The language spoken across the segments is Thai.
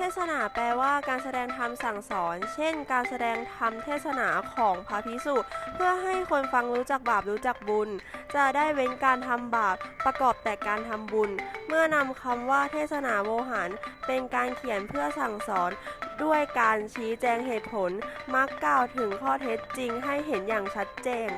ทศนาแปลว่าการมสั่งสอน เช่น การแสดงธรรมเทศนาของพระภิกษุ เพื่อให้คนฟังรู้จักบาปรู้จักบุญ จะได้เว้นการทำบาปประกอบแต่การทำบุญ เมื่อนำคำว่าเทศนาโวหาร เป็นการเขียนเพื่อสั่งสอน ด้วยการชี้แจงเหตุผล มักกล่าวถึงข้อเท็จจริงให้เห็นอย่างชัดเจน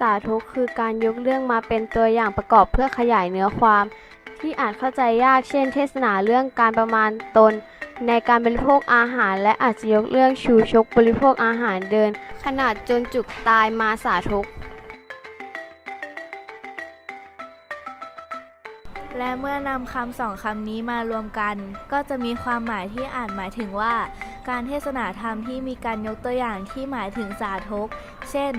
สาธุคือการยกเรื่องมาเป็นตัวอย่างประกอบเพื่อขยายเนื้อความ ที่อาจเข้าใจยากเช่น เทศนาเรื่องการประมาณตน ในการบริโภคอาหาร และอาจจะยกเรื่องชูชกบริโภคอาหารเดิน ขนาดจนจุกตายมาสาธุและเมื่อนำคำสองคำนี้มารวมกัน ก็จะมีความหมายที่อ่านหมายถึงว่า การเทศนาธรรมที่มีการยกตัวอย่างที่หมายถึงสาธก เช่น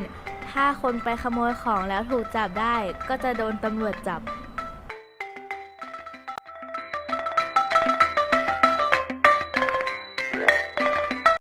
ถ้าคนไปขโมยของแล้วถูกจับได้ ก็จะโดนตำรวจจับ